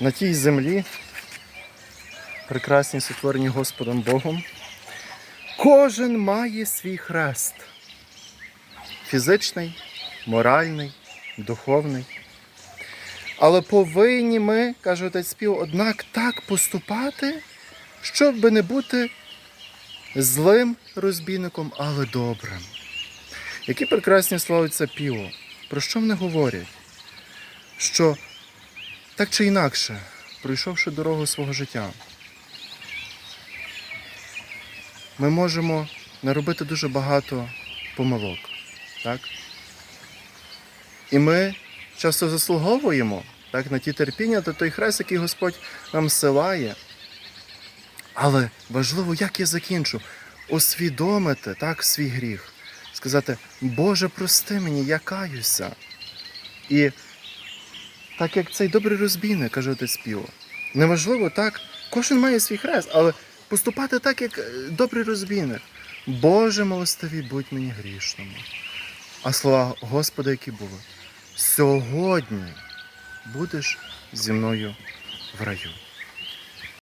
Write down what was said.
на тій землі, прекрасній сотворені Господом Богом, кожен має свій хрест. Фізичний, моральний, духовний. Але повинні ми, каже отець Спів, однак так поступати, щоб не бути злим розбійником, але добрим. Які прекрасні слова це піво. Про що вони говорять? Що так чи інакше, пройшовши дорогу свого життя, ми можемо наробити дуже багато помилок. Так? І ми часто заслуговуємо так, на ті терпіння та той хрест, який Господь нам силає. Але важливо, як я закінчу, усвідомити так, свій гріх, сказати, Боже, прости мені, я каюся. І так як цей добрий розбійник, каже отець Піо, неважливо, так, кожен має свій хрест, але поступати так, як е, добрий розбійник. Боже милостиві, будь мені грішному. А слова Господа, які були, сьогодні будеш зі мною в раю.